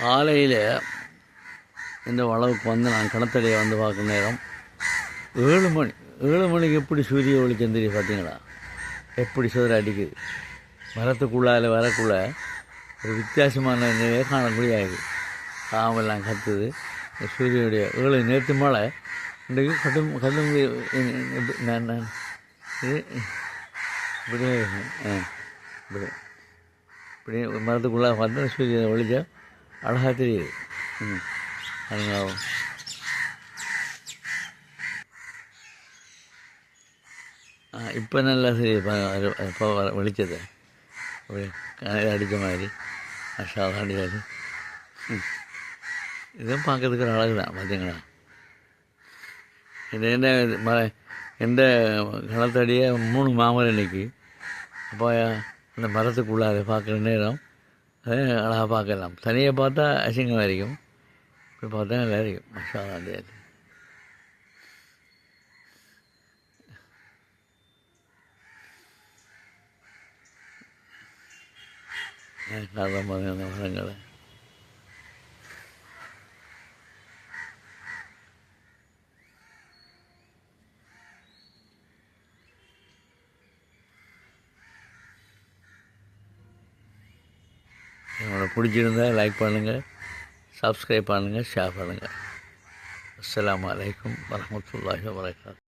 காலையில் இந்த வளவுக்கு வந்து நான் கிணத்தடியை வந்து பார்க்குற நேரம் ஏழு மணி. ஏழு மணிக்கு எப்படி சூரிய ஒளிச்சம் தெரியும் பார்த்தீங்களா? எப்படி சுதர அடிக்குது? மரத்துக்குள்ளால் வரக்குள்ள ஒரு வித்தியாசமான நிலையை காணக்கூடிய ஆகுது. காமெல்லாம் கத்துது. இந்த சூரியனுடைய ஏழு நேற்று மழை இன்றைக்கு கடும் கடும் நான் நான் இப்படி இப்படி. இப்படி மரத்துக்குள்ளே வந்து சூரிய வெளிச்சம் அழகாக தெரியுது. ம். அதுங்களாவும் இப்போ நல்லா சரி இப்போ வெளிச்சது அப்படி அடித்த மாதிரி. அஷாலாம் அடிக்காது ம். இதுவும் பார்க்கறதுக்கு ஒரு அழகு தான் பார்த்தீங்களா இது என்ன இது ம எந்த கணத்தடியே மூணு மாமரம் இன்னைக்கு. அப்போ அந்த மரத்துக்குள்ளார பார்க்குற நேரம் அதை அழகாக பார்க்கலாம். தனியாக பார்த்தா அசிங்கமாக இருக்கும். இப்படி பார்த்தா நல்லா இருக்கும். மஷாலா அடியாது நல்ல மாதிரியான மரங்களை உங்களை பிடிச்சிருந்தால் லைக் பண்ணுங்கள் சப்ஸ்கிரைப் பண்ணுங்கள் ஷேர் பண்ணுங்கள் அஸ்லாம் அலைக்கும் வரமத்துல்லாஹி வரகாத்து